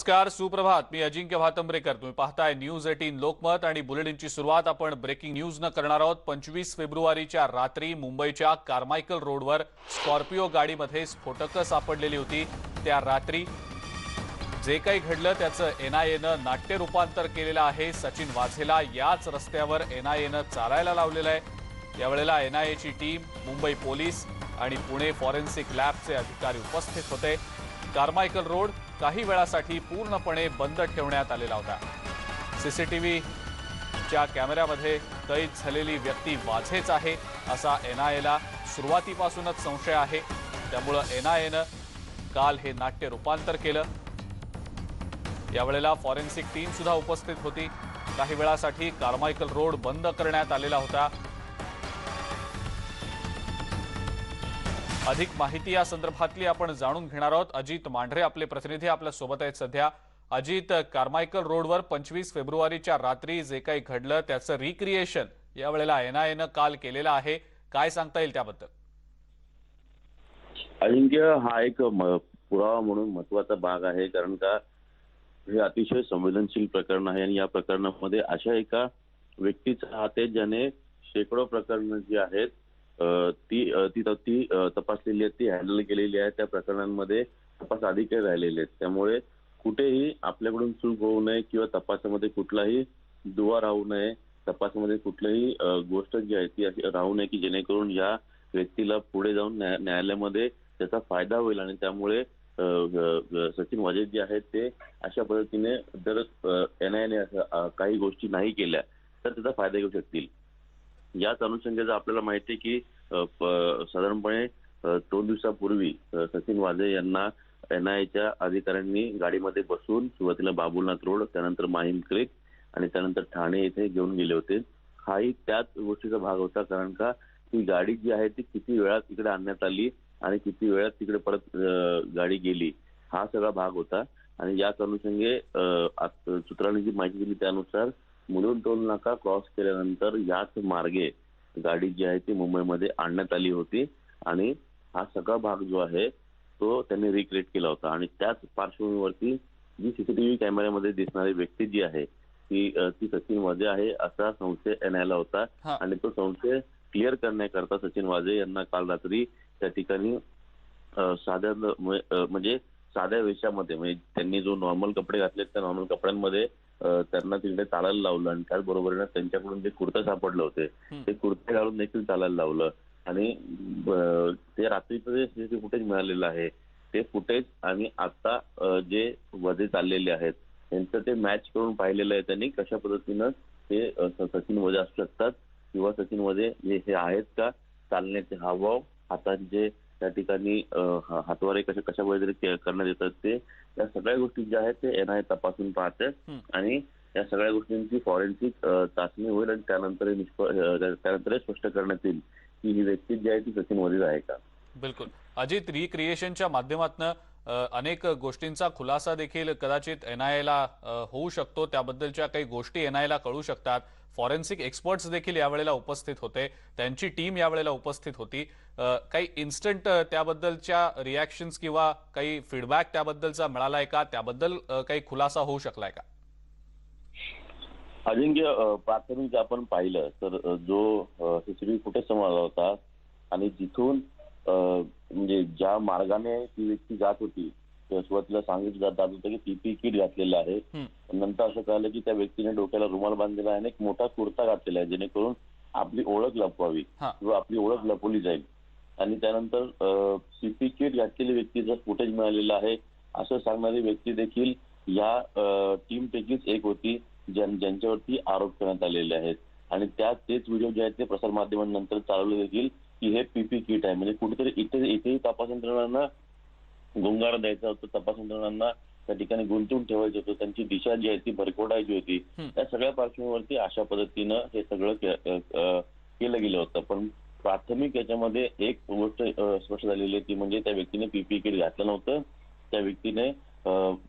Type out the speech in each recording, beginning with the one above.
नमस्कार सुप्रभात. मी अजिंक्य भातंब्रेकर. तुम्ही पाहताय न्यूज एटीन लोकमत आणि बुलेटिनची सुरुवात आपण ब्रेकिंग न्यूज न करणार आहोत. पंचवीस फेब्रुवारीच्या रात्री मुंबईच्या कार्मायकल रोडवर स्कॉर्पिओ गाडीमध्ये स्फोटकं सापडलेली होती. त्या रात्री जे काही घडलं त्याचं एनआयएनं नाट्य रूपांतर केलेलं आहे. सचिन वाझेला याच रस्त्यावर एनआयएनं चालायला लावलेलं आहे. यावेळेला एनआयएची टीम मुंबई पोलीस आणि पुणे फॉरेन्सिक लॅबचे अधिकारी उपस्थित होते. कार्मायकल रोड काही वेळासाठी पूर्णपणे बंद ठेवण्यात आलेला होता. सीसीटीव्हीच्या कॅमेऱ्यामध्ये कैद झालेली व्यक्ती वाझेच आहे असा एनआयएला सुरुवातीपासूनच संशय आहे. त्यामुळं एनआयएनं काल हे नाट्य रूपांतर केलं. यावेळेला फॉरेन्सिक टीम सुद्धा उपस्थित होती. काही वेळासाठी कारमायकल रोड बंद करण्यात आलेला होता. अधिक माहिती या संदर्भातली आपण जाणून घेणार आहोत. अजित मांढरे आपले प्रतिनिधी आपल्यासोबत आहेत सध्या. अजित कार्मायकल रोडवर पंचवीस फेब्रुवारीच्या रात्री जे काही घडलं त्याचं रिक्रिएशन यावेळेला एनआयएनं काल केलेलं आहे. काय सांगता येईल त्याबद्दल? अजिंक्य हा एक पुरावा म्हणून महत्त्वाचा भाग आहे. कारण का हे अतिशय संवेदनशील प्रकरण आहे आणि या प्रकरणामध्ये अशा एका व्यक्तीचा हात आहे ज्याने शेकडो प्रकरणं जी आहेत ती ती ती तपासलेली आहे ती हँडल केलेली आहे त्या प्रकरणांमध्ये तपास अधिकारी राहिलेले आहेत. त्यामुळे कुठेही आपल्याकडून चूक होऊ नये किंवा तपासामध्ये कुठलाही दुवा राहू नये तपासामध्ये कुठलीही गोष्ट जी आहे ती अशी राहू नये की जेणेकरून या व्यक्तीला पुढे जाऊन न्याय- न्यायालयामध्ये त्याचा फायदा होईल आणि त्यामुळे सचिन वाजे जे आहेत ते अशा पद्धतीने जर एनआयने काही गोष्टी नाही केल्या तर त्याचा फायदा घेऊ शकतील. याच अनुषंगाचं आपल्याला माहिती आहे की साधारणपणे दोन दिवसापूर्वी सचिन वाजे यांना एनआयच्या अधिकाऱ्यांनी गाडीमध्ये बसून सुरुवातीला बाबुलनाथ रोड त्यानंतर माहीम क्रेक आणि त्यानंतर ठाणे येथे घेऊन गेले होते. हाही त्याच गोष्टीचा भाग होता कारण का ती गाडी जी आहे ती किती वेळात तिकडे आणण्यात आली आणि किती वेळात तिकडे परत गाडी गेली हा सगळा भाग होता. आणि याच अनुषंगे सूत्रांनी जी माहिती दिली त्यानुसार मुलुंड टोल नाका क्रॉस केल्यानंतर याच मार्गे गाडी जी आहे ती मुंबईमध्ये आणण्यात आली होती आणि हा सगळा भाग जो आहे तो त्यांनी रिक्रिएट केला होता आणि त्याच पार्श्वभूमीवरती जी सीसीटीव्ही कॅमेऱ्यामध्ये दिसणारी व्यक्ती जी आहे ती ती सचिन वाजे आहे असा संशय एनआयला होता. आणि तो संशय क्लिअर करण्याकरता सचिन वाजे यांना काल रात्री त्या ठिकाणी साध्या म्हणजे साध्या वेशामध्ये म्हणजे त्यांनी जो नॉर्मल कपडे घातले त्या नॉर्मल कपड्यांमध्ये त्यांना तिकडे चालायला लावलं आणि त्याचबरोबरीने त्यांच्याकडून जे कुर्ते सापडले होते. ते कुर्ते घालून देखील चालायला लावलं आणि ते रात्रीचं जे सीसीटीव्ही फुटेज मिळालेलं आहे ते फुटेज आणि आता जे वजे चाललेले आहेत त्यांचं ते मॅच करून पाहिलेलं आहे त्यांनी कशा पद्धतीनं ते सचिन वजे असू शकतात किंवा सचिन वजे हे हे आहेत का चालण्याचे हावभाव हातांचे त्या ठिकाणी हातवारे कशा कशा पद्धतीने करण्यात येतात ते या सगळ्या गोष्टी ज्या आहेत ते एनआय तपासून पाहते. आणि या सगळ्या गोष्टींची फॉरेन्सिक चाचणी होईल आणि त्यानंतर त्यानंतर स्पष्ट करण्यात येईल की ही व्यक्ती जी आहे ती सचिन वजीर आहे का? बिलकुल. अजित रिक्रिएशनच्या माध्यमातून अनेक गोष्टींचा खुलासा देखील कदाचित एनआयएला होऊ शकतो. त्याबद्दलच्या काही गोष्टी एनआयला कळू शकतात. फॉरेन्सिक एक्सपर्ट्स देखील यावेळेला उपस्थित होते. त्यांची टीम यावेळेला उपस्थित होती. काही इन्स्टंट त्याबद्दलच्या रिॲक्शन्स किंवा काही फीडबॅक त्याबद्दलचा मिळालाय का? त्याबद्दल काही खुलासा होऊ शकलाय का? अजिंक्य प्राथमिक आपण पाहिलं तर जो हिस्ट्री कुठे समोर होता आणि जिथून म्हणजे ज्या मार्गाने ती व्यक्ती जात होती सुरुवातीला सांगितलं जात होतं की पीपी किट घातलेलं आहे. नंतर असं कळलं की त्या व्यक्तीने डोक्याला रुमाल बांधलेला आहे आणि एक मोठा कुर्ता घातलेला आहे जेणेकरून आपली ओळख लपवावी. किंवा आपली ओळख लपवली जाईल आणि त्यानंतर पीपी किट घातलेली व्यक्तीचं फुटेज मिळालेलं आहे असं सांगणारी व्यक्ती देखील या टीम पैकीच एक होती ज्यां- ज्यांच्यावरती आरोप करण्यात आलेले आहेत आणि त्या तेच व्हिडिओ जे आहेत ते प्रसारमाध्यमांनंतर चालवले देखील की हे पीपी किट आहे म्हणजे कुठेतरी इथे इथेही तपास यंत्रणांना गुंगारा द्यायचा होता तपास यंत्रणांना त्या ठिकाणी गुंतवून ठेवायचं होतं. त्यांची दिशा जी आहे ती भरकोडायची होती. त्या सगळ्या पार्श्वभूमीवरती अशा पद्धतीनं हे सगळं केलं गेलं होतं. पण प्राथमिक याच्यामध्ये एक गोष्ट स्पष्ट झालेली आहे ती म्हणजे त्या व्यक्तीने पीपी किट घातलं नव्हतं. त्या व्यक्तीने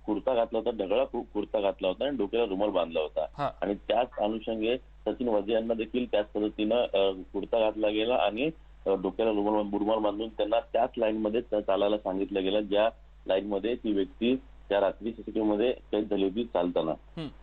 कुर्ता घातला होता ढगळा कुर्ता घातला होता आणि डोक्याला रुमाल बांधला होता. आणि त्याच अनुषंगे सचिन वजे यांना देखील त्याच पद्धतीनं कुर्ता घातला गेला आणि डोक्याला रुमाल रुमाल बांधून त्यांना त्याच लाईन मध्ये चालायला सांगितलं गेलं ज्या लाईन मध्ये ती व्यक्ती त्या रात्री सीसीटीव्ही मध्ये कैद झाली होती चालताना.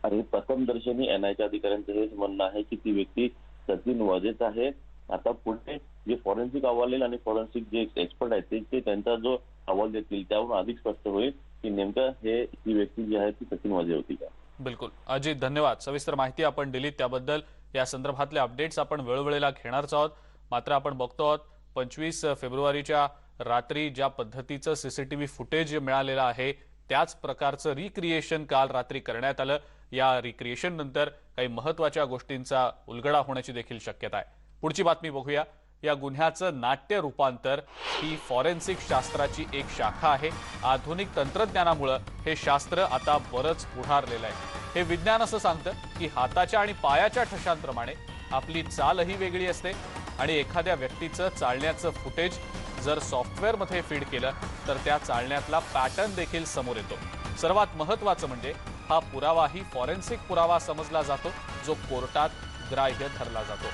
आणि प्रथम दर्शनी एनआयच्या अधिकाऱ्यांचं हेच म्हणणं आहे की ती व्यक्ती सचिन वाजेच आहे. आता पुढे जे फॉरेन्सिक अहवाल येईल आणि फॉरेन्सिक जे एक्सपर्ट आहेत ते- ते त्यांचा जो अहवाल देतील त्यावरून अधिक स्पष्ट होईल की नेमकं हे ही व्यक्ती जी आहे ती सचिन वाजे होती का? बिलकुल. अजित धन्यवाद. सविस्तर माहिती आपण दिली त्याबद्दल या संदर्भातले अपडेट्स आपण वेळोवेळेला घेणारच आहोत. मात्र आपण बघतो आहोत पंचवीस फेब्रुवारीच्या रात्री ज्या पद्धतीचं सीसीटीव्ही फुटेज मिळालेलं आहे त्याच प्रकारचं रिक्रिएशन काल रात्री करण्यात आलं. या रिक्रिएशन नंतर काही महत्त्वाच्या गोष्टींचा उलगडा होण्याची देखील शक्यता आहे. पुढची बातमी बघूया. या गुन्ह्याचं नाट्य रूपांतर ही फॉरेन्सिक शास्त्राची एक शाखा आहे. आधुनिक तंत्रज्ञानामुळं हे शास्त्र आता बरंच पुढारलेलं आहे. हे विज्ञान असं सांगतं की हाताच्या आणि पायाच्या ठशांप्रमाणे आपली चालही वेगळी असते आणि एखाद्या व्यक्तीचं चालण्याचं फुटेज जर सॉफ्टवेअरमध्ये फीड केलं तर त्या चालण्यातला पॅटर्न देखील समोर येतो. सर्वात महत्वाचं म्हणजे हा पुरावाही फॉरेन्सिक पुरावा समजला जातो जो कोर्टात ग्राह्य ठरला जातो.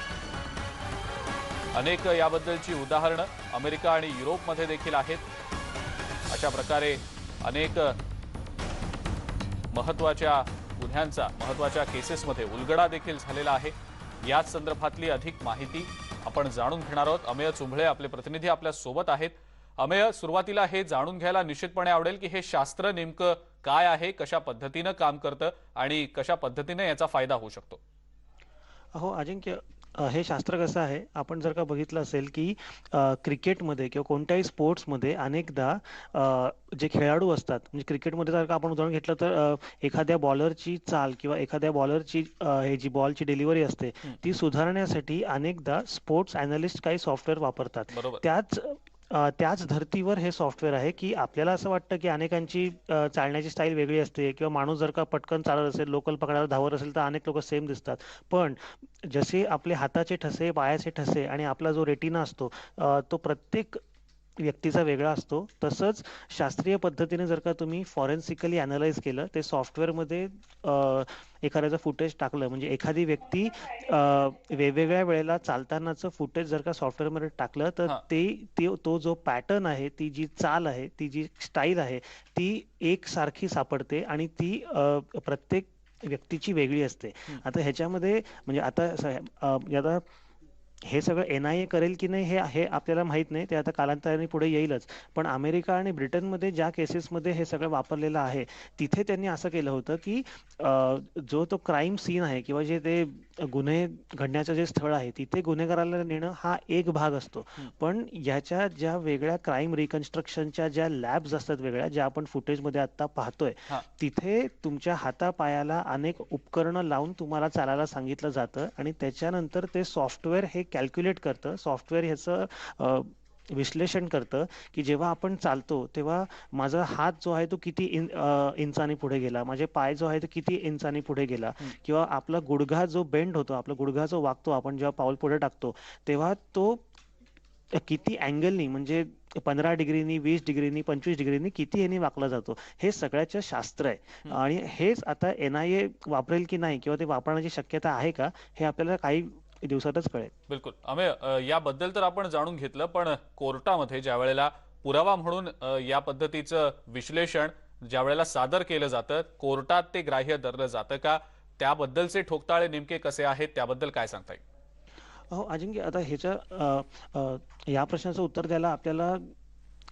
अनेक याबद्दलची उदाहरणं अमेरिका आणि युरोपमध्ये देखील आहेत. अशा प्रकारे अनेक महत्त्वाच्या गुन्ह्यांचा महत्त्वाच्या केसेसमध्ये उलगडा देखील झालेला आहे. याच संदर्भातली अधिक माहिती आपण जाणून घेणार आहोत. अमेय चुंभळे आपले प्रतिनिधी आपल्यासोबत आहेत. अमेय सुरुवातीला हे जाणून घ्यायला निश्चितपणे आवडेल की हे शास्त्र नेमकं काय आहे कशा पद्धतीनं काम करतं आणि कशा पद्धतीने याचा फायदा होऊ शकतो? हो अजिंक्य हे शास्त्र कसं आहे? आपण जर का बघितलं असेल की क्रिकेटमध्ये किंवा कोणत्याही स्पोर्ट्समध्ये अनेकदा जे खेळाडू असतात म्हणजे क्रिकेटमध्ये जर का आपण उदाहरण घेतलं तर एखाद्या बॉलरची चाल किंवा एखाद्या बॉलरची हे जी बॉलची डिलिव्हरी असते. ती सुधारण्यासाठी अनेकदा स्पोर्ट्स अनालिस्ट काही सॉफ्टवेअर वापरतात. त्याच त्याच धर्तीवर हे सॉफ्टवेअर आहे की आपल्याला असं वाटतं की अनेकांची चालण्याची स्टाईल वेगळी असते किंवा माणूस जर का पटकन चालत असेल लोकल पकडायला धावत असेल तर अनेक लोक सेम दिसतात. पण जसे आपले हाताचे ठसे पायाचे ठसे आणि आपला जो रेटिना असतो तो प्रत्येक व्यक्तीचा वेगळा असतो तसंच शास्त्रीय पद्धतीने जर का तुम्ही फॉरेन्सिकली अनालाइज केलं ते सॉफ्टवेअरमध्ये एखाद्याचं फुटेज टाकलं म्हणजे एखादी व्यक्ती वेगवेगळ्या वेळेला चालतानाचं फुटेज जर का सॉफ्टवेअरमध्ये टाकलं तर. ते ते- तो जो पॅटर्न आहे ती जी चाल आहे ती जी स्टाईल आहे ती एकसारखी सापडते आणि ती प्रत्येक व्यक्तीची वेगळी असते. आता ह्याच्यामध्ये म्हणजे आता आता हे सगळं एन आय ए करेल की नाही हे हे आपल्याला माहीत नाही ते आता कालांतराने पुढे येईलच पण अमेरिका आणि ब्रिटनमध्ये ज्या केसेसमध्ये हे सगळं वापरलेलं आहे तिथे त्यांनी असं केलं होतं की जो तो क्राईम सीन आहे किंवा जे ते गुन्हे घडण्याचं जे स्थळ आहे तिथे गुन्हेगाराला नेणं हा एक भाग असतो. पण याच्या ज्या वेगळ्या क्राईम रिकन्स्ट्रक्शनच्या ज्या लॅब्स असतात वेगळ्या ज्या आपण फुटेजमध्ये आता पाहतोय. तिथे तुमच्या हातापायाला अनेक उपकरणं लावून तुम्हाला चालायला सांगितलं जातं आणि त्याच्यानंतर ते सॉफ्टवेअर हे कॅल्क्युलेट करतं सॉफ्टवेअर ह्याचं विश्लेषण करतं की जेव्हा आपण चालतो तेव्हा माझा हात जो आहे तो किती इन इंचानी पुढे गेला माझे पाय जो आहे तो किती इंचानी पुढे गेला. किंवा आपला गुडघा जो बेंड होतो आपला गुडघा जो वागतो आपण जेव्हा पाऊल पुढे टाकतो तेव्हा तो किती अँगलनी म्हणजे पंधरा डिग्रीनी वीस डिग्रीनी पंचवीस डिग्रीनी किती यांनी वाकला जातो हे सगळ्याचं शास्त्र आहे. आणि हेच आता एन आय ए वापरेल की नाही किंवा ते वापरण्याची शक्यता आहे का हे आपल्याला काही दिवसातच कळेल. बिलकुल. अमेय अ, याबद्दल तर आपण जाणून घेतलं पण कोर्टामध्ये ज्या वेळेला पुरावा म्हणून या पद्धतीचं विश्लेषण ज्या वेळेला सादर केलं जातं कोर्टात ते ग्राह्य धरलं जातं का? त्याबद्दलचे ठोकताळे नेमके कसे आहेत? त्याबद्दल काय सांगता येईल? हो अजिंक्य आता ह्याच्या या प्रश्नाचं उत्तर द्यायला आपल्याला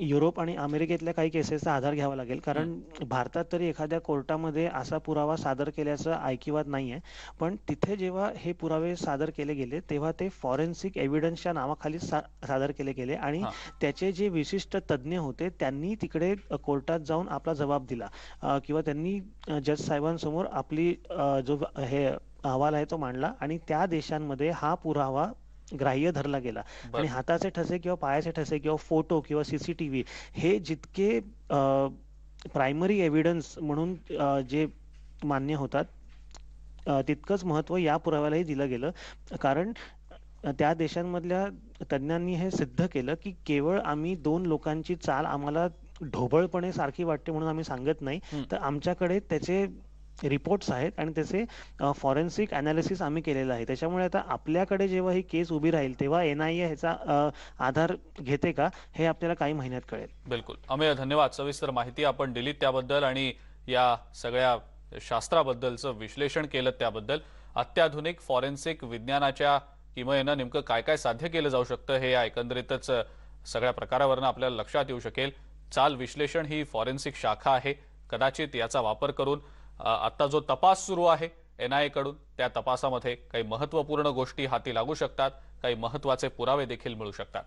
युरोप आणि अमेरिकेतल्या काही केसेसचा आधार घ्यावा लागेल. कारण भारतात तरी एखाद्या कोर्टामध्ये असा पुरावा सादर केल्याचं ऐकिवात नाहीये. पण तिथे जेव्हा हे पुरावे सादर केले गेले तेव्हा ते फॉरेन्सिक एव्हिडन्सच्या नावाखाली सा सादर केले गेले आणि. त्याचे जे विशिष्ट तज्ज्ञ होते त्यांनी तिकडे कोर्टात जाऊन आपला जबाब दिला. किंवा त्यांनी जज साहेबांसमोर आपली जो हे अहवाल आहे तो मांडला आणि त्या देशांमध्ये हा पुरावा ग्राह्य धरला गेला आणि. हाताचे ठसे किंवा पायाचे ठसे किंवा फोटो किंवा सीसीटीव्ही हे जितके प्रायमरी एव्हिडन्स म्हणून जे मान्य होतात तितकंच महत्त्व या पुराव्यालाही दिलं गेलं कारण त्या देशांमधल्या तज्ज्ञांनी हे सिद्ध केलं की केवळ आम्ही दोन लोकांची चाल आम्हाला ढोबळपणे सारखी वाटते म्हणून आम्ही सांगत नाही. तर आमच्याकडे त्याचे रिपोर्ट्स आहेत आणि त्याचे फॉरेन्सिक अनालिसिस आम्ही केलेलं आहे. त्याच्यामुळे आता आपल्याकडे जेव्हा ही केस उभी राहील तेव्हा एन आय ए ह्याचा आधार घेते का हे आपल्याला काही महिन्यात कळेल. बिलकुल. अमेय धन्यवाद. सविस्तर माहिती आपण दिलीत त्याबद्दल आणि या सगळ्या शास्त्राबद्दलचं विश्लेषण केलं त्याबद्दल. अत्याधुनिक फॉरेन्सिक विज्ञानाच्या किमयेनं नेमकं काय काय साध्य केलं जाऊ शकतं हे या एकंदरीतच सगळ्या प्रकारावरनं आपल्याला लक्षात येऊ शकेल. चाल विश्लेषण ही फॉरेन्सिक शाखा आहे. कदाचित याचा वापर करून आत्ता आता जो तपास सुरू आहे एन आयकडून त्या तपासामध्ये काही महत्त्वपूर्ण गोष्टी हाती लागू शकतात काही महत्त्वाचे पुरावे देखील मिळू शकतात.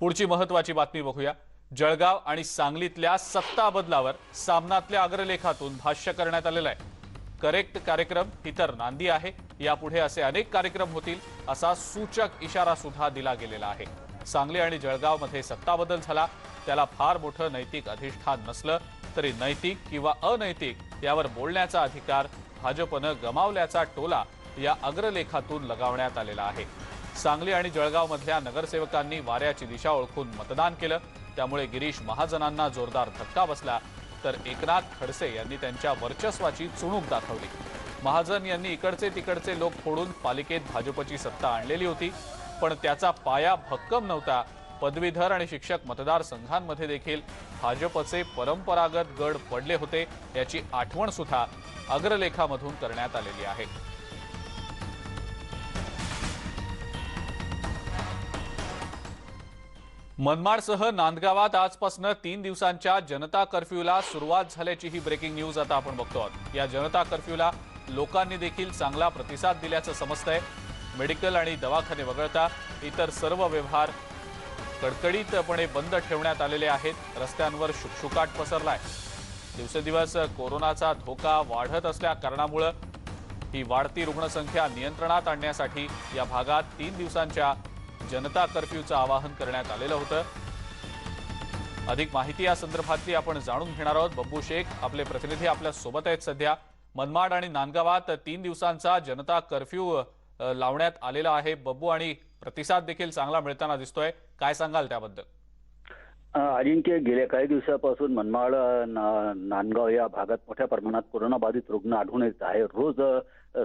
पुढची महत्त्वाची बातमी बघूया. जळगाव आणि सांगलीतल्या सत्ता बदलावर सामनातल्या अग्रलेखातून भाष्य करण्यात आलेलं आहे. करेक्ट कार्यक्रम ही तर नांदी आहे. यापुढे असे अनेक कार्यक्रम होतील असा सूचक इशारा सुद्धा दिला गेलेला आहे. सांगली आणि जळगावमध्ये सत्ता बदल झाला. त्याला फार मोठं नैतिक अधिष्ठान नसलं तरी नैतिक किंवा अनैतिक यावर बोलण्याचा अधिकार भाजपनं गमावल्याचा टोला या अग्रलेखातून लगावण्यात आलेला आहे. सांगली आणि जळगावमधल्या नगरसेवकांनी वाऱ्याची दिशा ओळखून मतदान केलं. त्यामुळे गिरीश महाजनांना जोरदार धक्का बसला. तर एकनाथ खडसे यांनी त्यांच्या वर्चस्वाची चुणूक दाखवली. महाजन यांनी इकडचे तिकडचे लोक फोडून पालिकेत भाजपची सत्ता आणलेली होती. पण त्याचा पाया भक्कम नव्हता. पदवीधर आणि शिक्षक मतदारसंघांमध्ये देखील भाजपचे परंपरागत गड पडले होते याची आठवण सुद्धा अग्रलेखामधून करण्यात आलेली आहे. मनमाडसह नांदगावात आजपासून तीन दिवसांच्या जनता कर्फ्यूला सुरुवात झाल्याची ही ब्रेकिंग न्यूज आता आपण बघतो आहोत. या जनता कर्फ्यूला लोकांनी देखील चांगला प्रतिसाद दिल्याचं समजतंय. मेडिकल आणि दवाखाने वगळता इतर सर्व व्यवहार कडकडीतपणे बंद ठेवण्यात आलेले आहेत. रस्त्यांवर शुकशुकाट पसरलाय. दिवसेंदिवस कोरोनाचा धोका वाढत असल्या कारणामुळं ही वाढती रुग्णसंख्या नियंत्रणात आणण्यासाठी या भागात तीन दिवसांच्या जनता कर्फ्यूचं आवाहन करण्यात आलेलं होतं. अधिक माहिती या संदर्भातली आपण जाणून घेणार आहोत. बब्बू शेख आपले प्रतिनिधी आपल्यासोबत आहेत सध्या. मनमाड आणि नांदगावात तीन दिवसांचा जनता कर्फ्यू लावण्यात आलेला आहे. बब्बू आणि प्रतिसाद देखील चांगला मिळताना दिसतोय. काय सांगाल त्याबद्दल? अजिंक्य गेल्या काही दिवसापासून मनमाड नांदगाव या भागात मोठ्या प्रमाणात कोरोनाबाधित रुग्ण आढळून येत आहे. रोज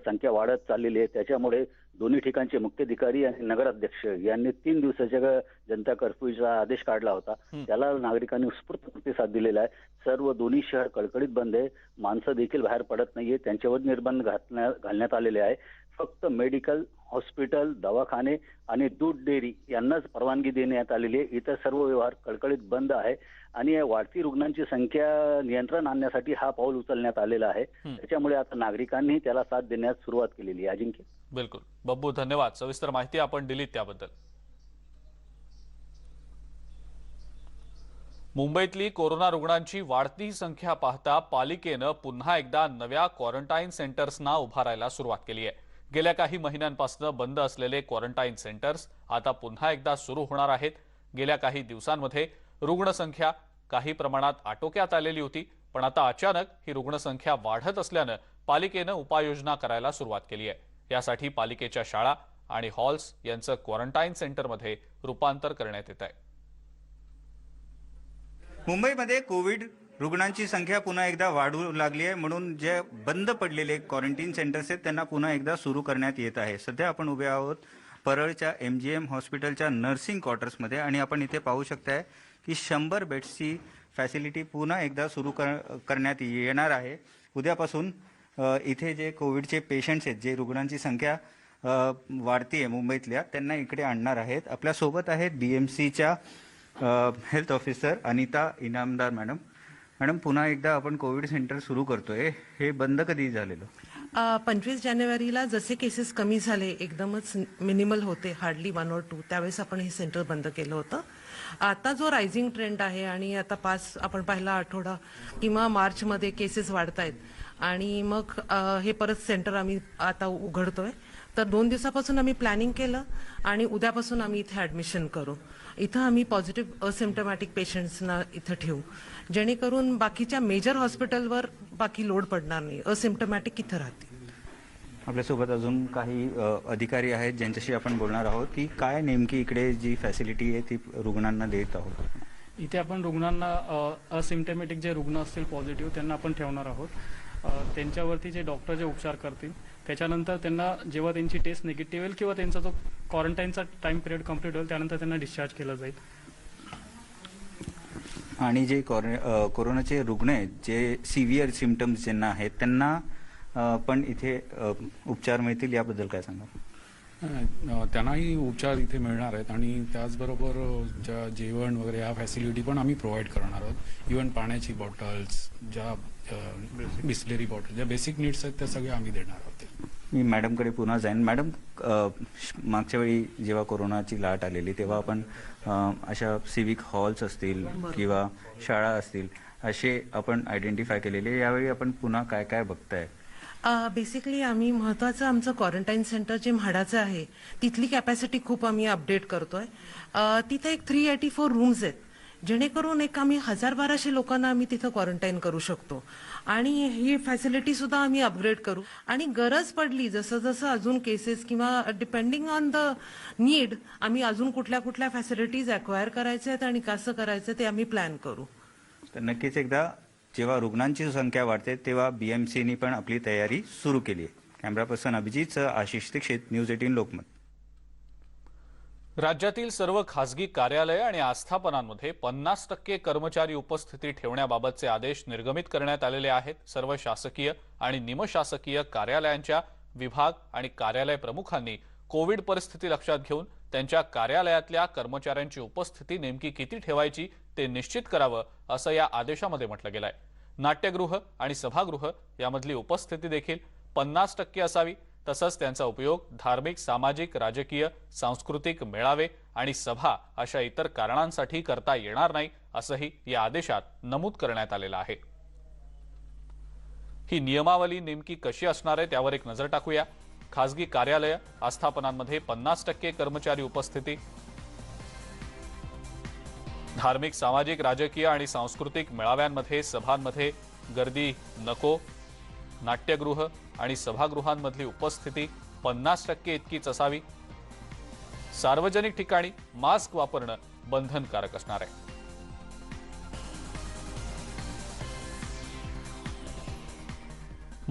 संख्या वाढत चाललेली आहे. त्याच्यामुळे दोन्ही ठिकाणचे मुख्याधिकारी आणि नगराध्यक्ष यांनी तीन दिवसाच्या जनता कर्फ्यूचा आदेश काढला होता. त्याला नागरिकांनी उत्स्फूर्त प्रतिसाद दिलेला आहे. सर्व दोन्ही शहर कडकडीत बंद आहे. माणसं देखील बाहेर पडत नाहीये. त्यांच्यावर निर्बंध घालण्यात आलेले आहे. फक्त मेडिकल हॉस्पिटल दवाखाने आणि दूध डेअरी यांनाच परवानगी देण्यात आलेली आहे. इतर सर्व व्यवहार कडकडीत बंद आहे आणि या वाढती रुग्णांची संख्या नियंत्रण आणण्यासाठी हा पाऊल उचलण्यात आलेला आहे. त्याच्यामुळे आता नागरिकांनी त्याला साथ देण्यास सुरुवात केलेली आहे. अजिंक्य. बिलकुल. बब्बू धन्यवाद. सविस्तर माहिती आपण दिली त्याबद्दल. मुंबईतली कोरोना रुग्णांची वाढती संख्या पाहता पालिकेनं पुन्हा एकदा नव्या क्वारंटाईन सेंटर्सना उभारायला सुरुवात केली आहे. गेल्या काही महिन्यांपासून बंद असलेले क्वारंटाईन सेंटर्स आता पुन्हा एकदा सुरू होणार आहेत. गेल्या काही दिवसांमध्ये रुग्णसंख्या काही प्रमाणात आटोक्यात आलेली होती पण आता अचानक ही रुग्णसंख्या वाढत असल्यानं पालिकेनं उपाययोजना करायला सुरुवात केली आहे. यासाठी पालिकेच्या शाळा आणि हॉल्स यांचं क्वारंटाईन सेंटरमध्ये रूपांतर करण्यात येत आहे. मुंबईमध्ये कोविड रुग्णांची संख्या पुन्हा एकदा वाढू लागली आहे म्हणून जे बंद पडलेले क्वारंटीन सेंटर्स आहेत त्यांना पुन्हा एकदा सुरू करण्यात येत आहे. सध्या आपण उभे आहोत परळच्या एम जी एम हॉस्पिटलच्या नर्सिंग क्वार्टर्समध्ये आणि आपण इथे पाहू शकताय की शंभर बेड्सची फॅसिलिटी पुन्हा एकदा सुरू कर करण्यात येणार आहे. उद्यापासून इथे जे कोविडचे पेशंट्स आहेत जे रुग्णांची संख्या वाढती आहे मुंबईतल्या त्यांना इकडे आणणार आहेत. आपल्यासोबत आहेत बी एम सीच्या health officer Anita Inamdar madam. Madam पुन्हा एकदा आपण कोविड सेंटर सुरू करतोय. हे बंद कधी झालेलं? पंचवीस जानेवारीला जसे केसेस कमी झाले एकदमच मिनिमल होते हार्डली वन ऑर टू त्यावेळेस आपण हे सेंटर बंद केलं होतं. आता जो रायझिंग ट्रेंड आहे आणि आता पाच आपण पहिला आठवडा किंवा मार्चमध्ये केसेस वाढत आहेत आणि मग हे परत सेंटर आम्ही आता उघडतोय. तर दोन दिवसापासून आम्ही प्लॅनिंग केलं आणि उद्यापासून आम्ही इथे ऍडमिशन करू. इथं आम्ही पॉझिटिव्ह असिम्टमॅटिक पेशंट्सना इथं ठेवू. जेणेकरून बाकीच्या मेजर हॉस्पिटलवर बाकी लोड पडणार नाही. असिम्टमॅटिक इथं राहतील. आपल्यासोबत अजून काही अधिकारी आहेत ज्यांच्याशी आपण बोलणार आहोत की काय नेमकी इकडे जी फॅसिलिटी आहे ती रुग्णांना देत आहोत. इथे आपण रुग्णांना असिम्टमॅटिक जे रुग्ण असतील पॉझिटिव्ह त्यांना आपण ठेवणार आहोत. त्यांच्यावरती जे डॉक्टर जे उपचार करतील त्याच्यानंतर त्यांना जेव्हा त्यांची टेस्ट निगेटिव्ह येईल किंवा त्यांचा जो क्वारंटाईनचा टाइम पिरियड कंप्लीट होईल त्यानंतर त्यांना डिस्चार्ज केलं जाईल. आणि जे कोरोनाचे रुग्ण आहेत जे सिव्हिअर सिमटम्स ज्यांना आहेत त्यांना पण इथे उपचार मिळतील याबद्दल काय सांगा त्यांनाही उपचार इथे मिळणार आहेत आणि त्याचबरोबर ज्या जेवण वगैरे ह्या फॅसिलिटी पण आम्ही प्रोव्हाइड करणार आहोत. इवन पाण्याची बॉटल्स ज्या बिस्लेरी बॉटल ज्या बेसिक नीड्स आहेत त्या सगळ्या आम्ही देणार आहोत. मी मॅडमकडे पुन्हा जाईन. मॅडम मागच्या वेळी जेव्हा कोरोनाची लाट आलेली तेव्हा आपण अशा सिविक हॉल्स असतील किंवा शाळा असतील असे आपण आयडेंटिफाय केलेले. यावेळी आपण पुन्हा काय काय बघताय? बेसिकली आम्ही महत्वाचं आमचं क्वारंटाईन सेंटर जे म्हाडाचं आहे तिथली कॅपॅसिटी खूप आम्ही अपडेट करतोय. तिथे एक थ्री एटी फोर रूम्स आहेत. जेणेकरून एक आम्ही हजार बाराशे लोकांना आम्ही तिथं क्वारंटाईन करू शकतो. आणि ही फॅसिलिटी सुद्धा आम्ही अपग्रेड करू. आणि गरज पडली जसं जसं अजून केसेस किंवा डिपेंडिंग ऑन द नीड आम्ही अजून कुठल्या कुठल्या फॅसिलिटीज अक्वायर करायच्या आहेत आणि कसं करायचं ते आम्ही प्लॅन करू. तर नक्कीच एकदा जेव्हा रुग्णांची संख्या वाढते तेव्हा बीएमसीनी पण आपली तयारी सुरू केली आहे. Camera person Abhijit Ashish Dixit news eighteen Lokmat. राज्यातील सर्व खासगी कार्यालय आणि आस्थापनांमध्ये पन्नास टक्के कर्मचारी उपस्थिती ठेवण्याबाबतचे आदेश निर्गमित करण्यात आलेले आहेत. सर्व शासकीय आणि निमशासकीय कार्यालयांच्या विभाग आणि कार्यालय प्रमुखांनी कोविड परिस्थिती लक्षात घेऊन त्यांच्या कार्यालयातल्या कर्मचाऱ्यांची उपस्थिती नेमकी किती ठेवायची ते निश्चित करावं असं या आदेशामध्ये म्हटलं गेलंय. नाट्यगृह आणि सभागृह यामधली उपस्थिती देखील पन्नास टक्के असावी तसंच त्यांचा उपयोग धार्मिक सामाजिक राजकीय सांस्कृतिक मेळावे आणि सभा अशा इतर कारणांसाठी करता येणार नाही असंही या आदेशात नमूद करण्यात आलेलं आहे. ही नियमावली नेमकी कशी असणार आहे त्यावर एक नजर टाकूया. खासगी कार्यालय आस्थापनांमध्ये पन्नास टक्के कर्मचारी उपस्थिती. धार्मिक सामाजिक राजकीय आणि सांस्कृतिक मेळाव्यांमध्ये सभांमध्ये गर्दी नको. नाट्यगृह आणि सभागृहांमधली उपस्थिती पन्नास टक्के इतकीच असावी. सार्वजनिक ठिकाणी मास्क वापरणं बंधनकारक असणार आहे.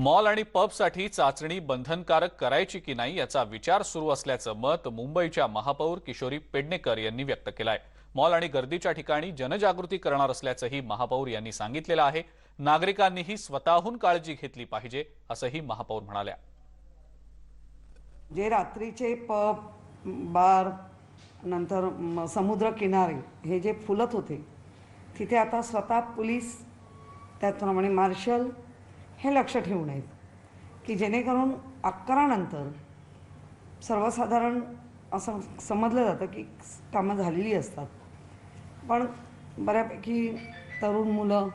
मॉल आणि पबसाठी चाचणी बंधनकारक करायची की नाही याचा विचार सुरू असल्याचं मत मुंबईच्या महापौर किशोरी पेडणेकर यांनी व्यक्त केलं आहे मॉल आणि गर्दीच्या ठिकाणी जनजागृती करणार असल्याचंही महापौर यांनी सांगितलेलं आहे. नागरिकांनीही स्वतःहून काळजी घेतली पाहिजे असंही महापौर म्हणाल्या. जे रात्रीचे पब बार नंतर समुद्र समुद्रकिनारे हे जे फुलत होते तिथे आता स्वतः पोलीस त्याचप्रमाणे मार्शल हे लक्ष ठेवून आहेत की जेणेकरून अकरानंतर सर्वसाधारण असं समजलं जातं की कामं झालेली असतात. पण बऱ्यापैकी तरुण मुलं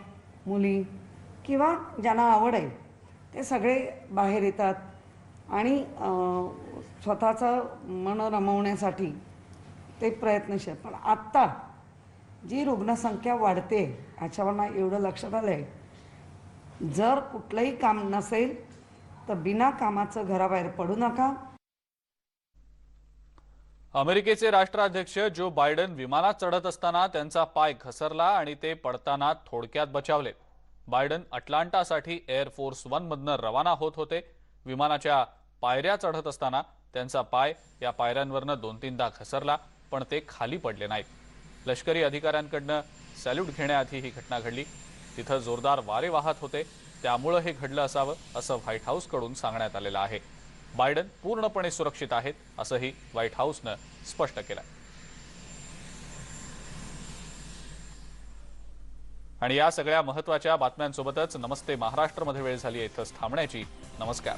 मुली किंवा ज्यांना आवड आहे ते सगळे बाहेर येतात आणि स्वतःचं मन रमवण्यासाठी ते प्रयत्नशील पण आत्ता जी रुग्णसंख्या वाढते ह्याच्यावर एवढं लक्षात आलं आहे जर कुठलंही काम नसेल तर बिना कामाचं घराबाहेर पडू नका. अमेरिकेचे राष्ट्राध्यक्ष जो बायडन विमानात चढत असताना त्यांचा पाय घसरला आणि ते पडताना थोडक्यात बचावले. बायडन अटलांटासाठी एअरफोर्स वन मधनं रवाना होत होते. विमानाच्या पायऱ्या चढत असताना त्यांचा पाय या पायऱ्यांवरनं दोन तीनदा घसरला पण ते खाली पडले नाहीत. लष्करी अधिकाऱ्यांकडनं सॅल्यूट घेण्याआधी ही घटना घडली. तिथं जोरदार वारे वाहत होते. त्यामुळं हे घडलं असावं असं व्हाईट हाऊसकडून सांगण्यात आलेलं आहे. बायडन पूर्णपणे सुरक्षित आहेत असंही व्हाईट हाऊसनं स्पष्ट केलं आणि या सगळ्या महत्त्वाच्या बातम्यांसोबतच नमस्ते महाराष्ट्रमध्ये वेळ झाली आहे इथंच थांबण्याची. नमस्कार.